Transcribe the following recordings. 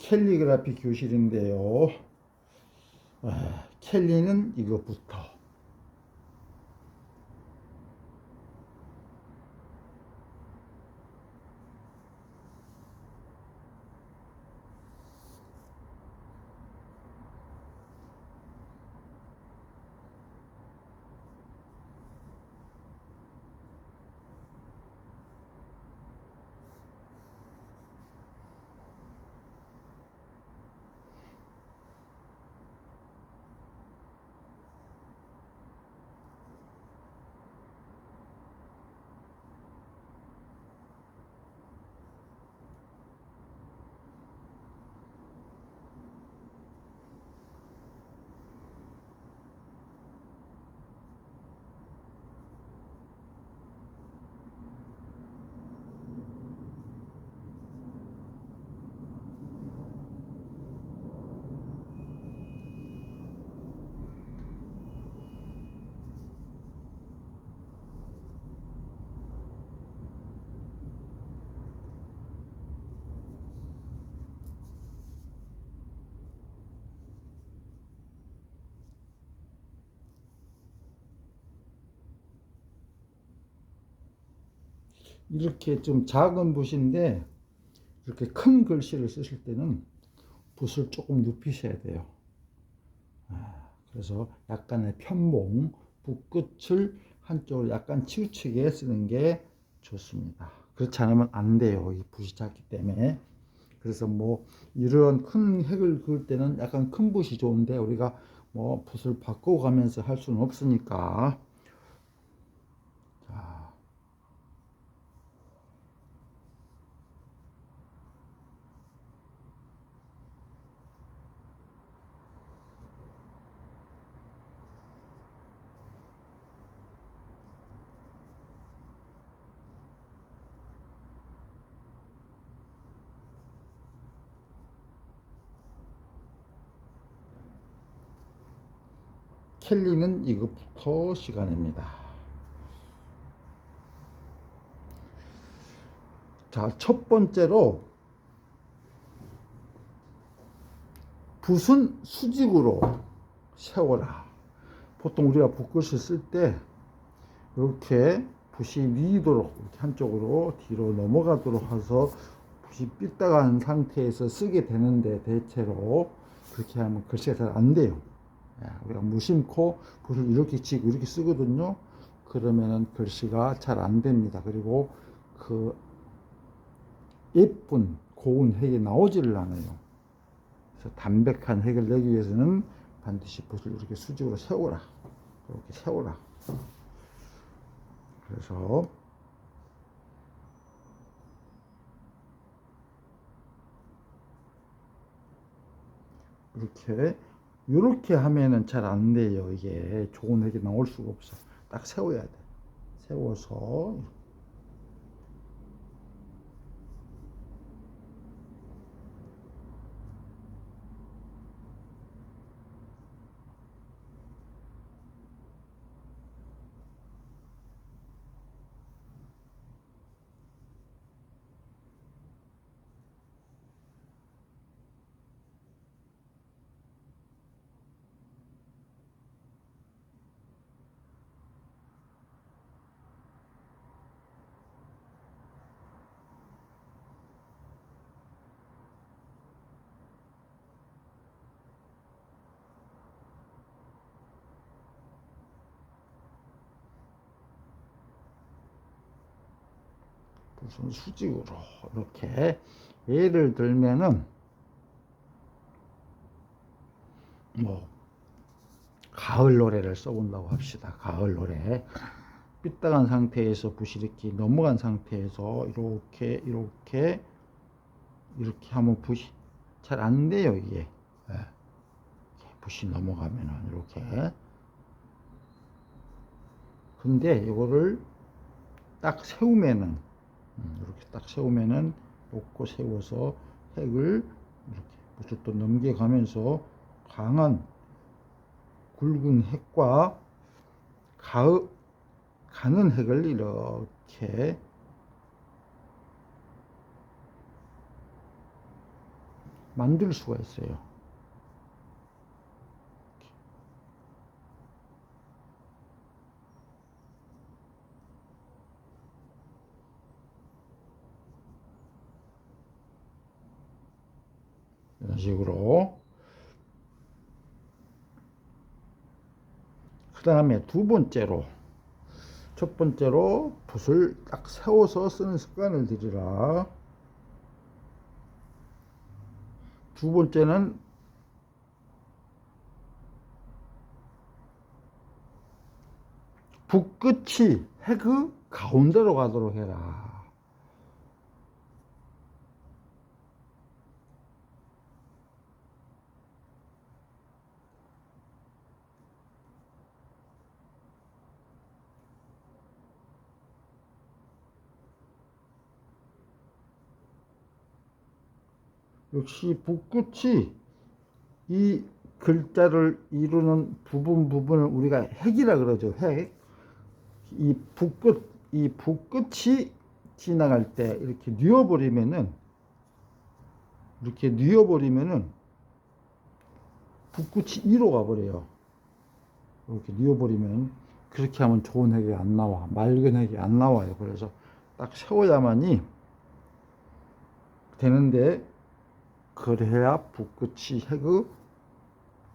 캘리그라피 교실인데요. 아, 캘리는 이거부터. 이렇게 좀 작은 붓인데 이렇게 큰 글씨를 쓰실 때는 붓을 조금 눕히셔야 돼요. 아, 그래서 약간의 편봉, 붓끝을 한쪽으로 약간 치우치게 쓰는 게 좋습니다. 그렇지 않으면 안 돼요. 이 붓이 작기 때문에. 그래서 뭐 이런 큰 핵을 그을 때는 약간 큰 붓이 좋은데 우리가 뭐 붓을 바꿔가면서 할 수는 없으니까 캘리는 이것부터 시간입니다. 자, 첫 번째로 붓은 수직으로 세워라. 보통 우리가 붓글씨 쓸 때 이렇게 붓이 미도록 이렇게 한쪽으로 뒤로 넘어가도록 해서 붓이 삐딱한 상태에서 쓰게 되는데 대체로 그렇게 하면 글씨가 잘 안 돼요. 예, 우리가 무심코 붓을 이렇게 치고 이렇게 쓰거든요. 그러면은 글씨가 잘 안 됩니다. 그리고 그 예쁜 고운 핵이 나오지를 않아요. 그래서 담백한 핵을 내기 위해서는 반드시 붓을 이렇게 수직으로 세워라. 이렇게 세워라. 그래서 이렇게 이렇게 하면은 잘 안 돼요. 이게 좋은 핵이 나올 수가 없어. 딱 세워야 돼. 세워서 무슨 수직으로 이렇게 예를 들면은 뭐 가을 노래를 써본다고 합시다. 가을 노래 삐딱한 상태에서 이렇게 넘어간 상태에서 이렇게 이렇게 이렇게 하면 붓이 잘안 돼요 이게 예. 붓이 넘어가면은 이렇게 근데 이거를 딱 세우면은 음, 이렇게 딱 세우면은 놓고 세워서 핵을 이렇게 또 넘겨가면서 강한 굵은 핵과 가의 가는 핵을 이렇게 만들 수가 있어요. 이런 식으로. 그 다음에 두 번째로 첫 번째로 붓을 딱 세워서 쓰는 습관을 들이라. 두 번째는 붓끝이 해그 가운데로 가도록 해라 역시 붓끝이 이 글자를 이루는 부분 부분을 우리가 핵이라 그러죠. 핵. 이 붓끝 이 붓끝이 지나갈 때 이렇게 뉘어버리면은 이렇게 뉘어버리면은 붓끝이 이로 가버려요. 이렇게 뉘어버리면 그렇게 하면 좋은 핵이 안 나와. 맑은 핵이 안 나와요. 그래서 딱 세워야만이 되는데 그래야 붓끝이 핵의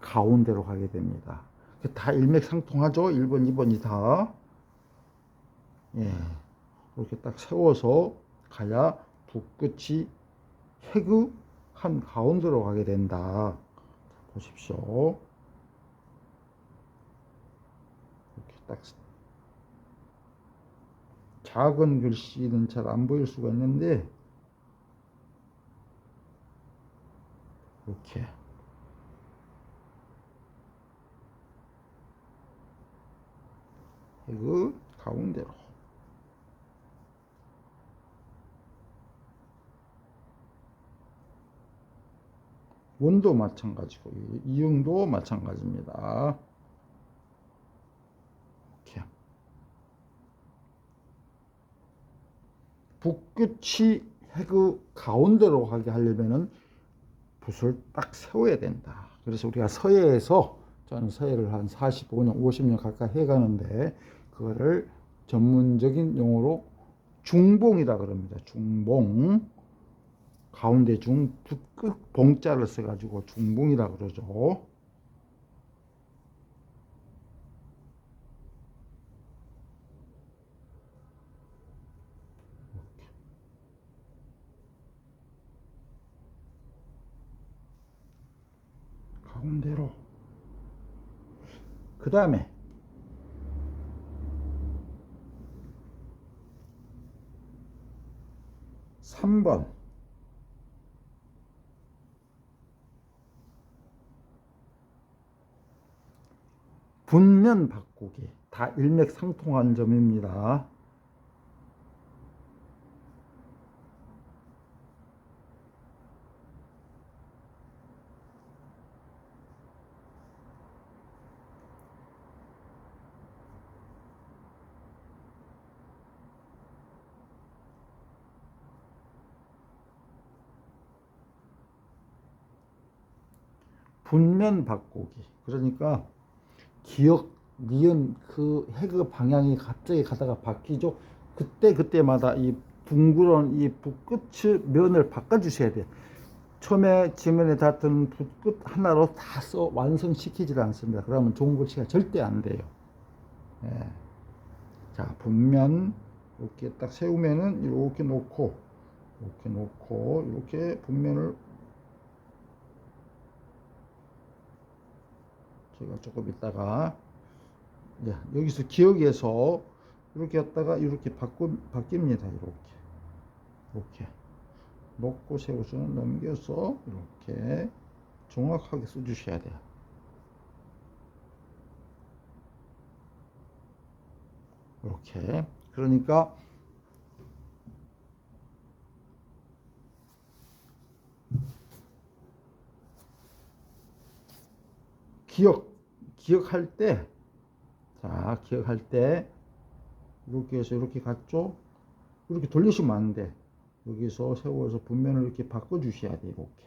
가운데로 가게 됩니다. 다 일맥상통하죠? 1번, 2번이 다. 예. 이렇게 딱 세워서 가야 붓끝이 핵의 한 가운데로 가게 된다. 보십시오. 이렇게 딱 작은 글씨는 잘 안 보일 수가 있는데 이렇게. 이거 가운데로. 원도 마찬가지고 이응도 마찬가지입니다. 이렇게. 붓끝이 핵의 가운데로 가게 하려면은 붓을 딱 세워야 된다. 그래서 우리가 서예에서 저는 서예를 한 45년, 50년 가까이 해가는데 그거를 전문적인 용어로 중봉이라 그럽니다. 중봉. 가운데 중, 붓끝 봉자를 써가지고 중봉이라 그러죠. 가운데로. 그 다음에 삼번 분면 바꾸기 다 일맥상통한 점입니다. 분면 바꾸기. 그러니까 기억, 니은 그 해그 방향이 갑자기 가다가 바뀌죠. 그때 그때마다 이 둥그런 이 붓끝 면을 바꿔주셔야 돼요. 처음에 지면에 닿던 붓끝 하나로 다 써 완성시키질 않습니다. 그러면 좋은 글씨가 절대 안 돼요. 예. 자, 분면 이렇게 딱 세우면은 이렇게 놓고 이렇게 놓고 이렇게 분면을 제가 조금 있다가 예, 여기서 기억에서 이렇게 했다가 이렇게 바꾸, 바뀝니다. 이렇게 이렇게 놓고 세우서는 넘겨서 이렇게 정확하게 써주셔야 돼요. 이렇게 그러니까 기억 기억할 때, 자, 기억할 때, 이렇게 해서 이렇게 갔죠? 이렇게 돌리시면 안 돼. 여기서 세워서 분면을 이렇게 바꿔주셔야 돼, 이렇게.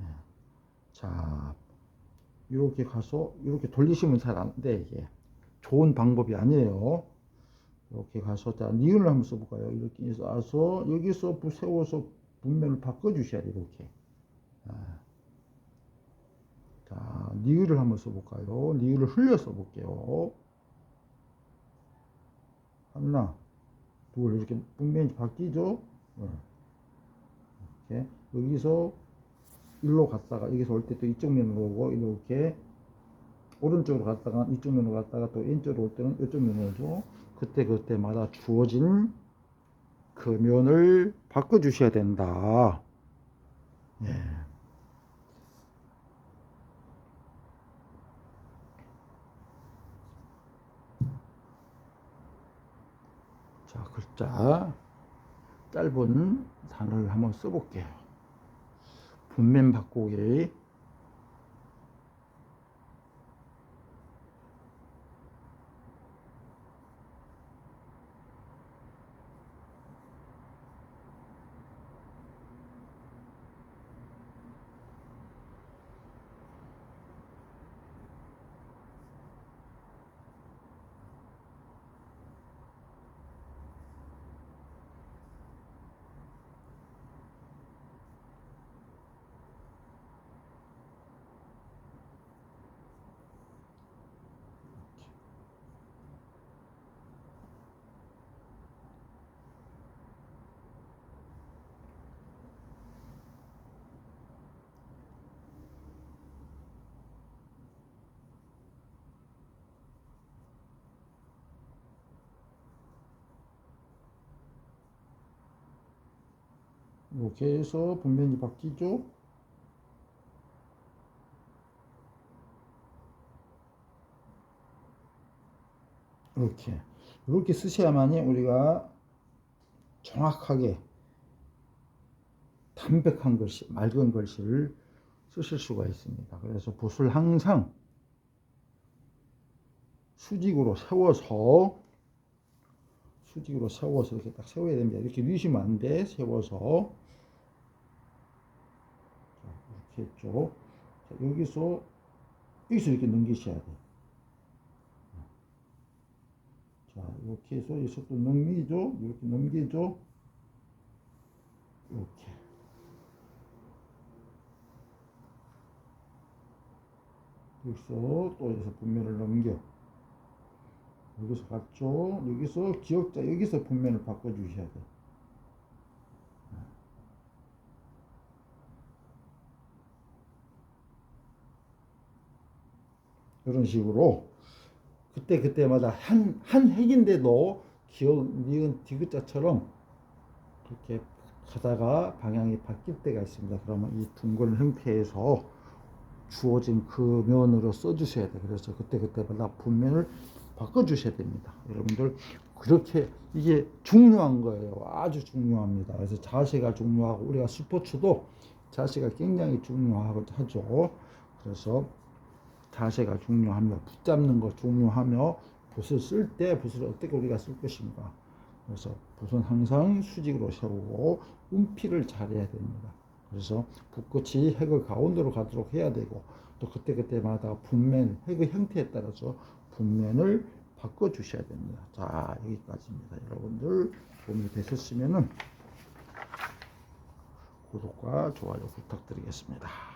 예. 자, 이렇게 가서 이렇게 돌리시면 잘 안 돼 이게 좋은 방법이 아니에요. 이렇게 가서 자 니은을 한번 써볼까요? 이렇게 해서 와서 여기서 부- 세워서 분면을 바꿔주셔야 돼 이렇게. 아. 자 니은을 한번 써볼까요? 니은을 흘려 써볼게요. 하나, 둘 이렇게 분면이 바뀌죠? 네. 이렇게 여기서 일로 갔다가 여기서 올 때 또 이쪽 면으로 오고 이렇게 오른쪽으로 갔다가 이쪽 면으로 갔다가 또 왼쪽으로 올 때는 이쪽 면으로 오죠. 그때 그때마다 주어진 그 면을 바꿔 주셔야 된다. 예. 자, 글자 짧은 단어를 한번 써볼게요. 분면 바꾸기. 이렇게 해서 분면이 바뀌죠. 이렇게 이렇게 쓰셔야만이 우리가 정확하게 담백한 글씨, 맑은 글씨를 쓰실 수가 있습니다. 그래서 붓을 항상 수직으로 세워서 수직으로 세워서 이렇게 딱 세워야 됩니다. 이렇게 누시면 안 돼. 세워서 했죠. 자, 여기서 여기서 이렇게 넘기셔야 돼. 자, 이렇게 해서 여기서 또 넘기죠. 이렇게 넘기죠. 이렇게. 여기서 또 여기서 분면을 넘겨. 여기서 갔죠. 여기서 기억자 여기서 분면을 바꿔 주셔야 돼. 이런 식으로 그때 그때마다 한한 획인데도 기억 니은 디귿자처럼 이렇게 가다가 방향이 바뀔 때가 있습니다. 그러면 이 둥근 형태에서 주어진 그 면으로 써주셔야 돼. 그래서 그때 그때마다 분면을 바꿔주셔야 됩니다. 여러분들 그렇게 이게 중요한 거예요. 아주 중요합니다. 그래서 자세가 중요하고 우리가 스포츠도 자세가 굉장히 중요하죠. 그래서 자세가 중요하며 붙잡는 거 중요하며 붓을 쓸 때 붓을 어떻게 우리가 쓸 것인가. 그래서 붓은 항상 수직으로 세우고 운피를 잘해야 됩니다. 그래서 붓끝이 핵을 가운데로 가도록 해야 되고 또 그때그때마다 분면 핵의 형태에 따라서 분면을 바꿔 주셔야 됩니다. 자 여기까지입니다. 여러분들 도움이 되셨으면은 구독과 좋아요 부탁드리겠습니다.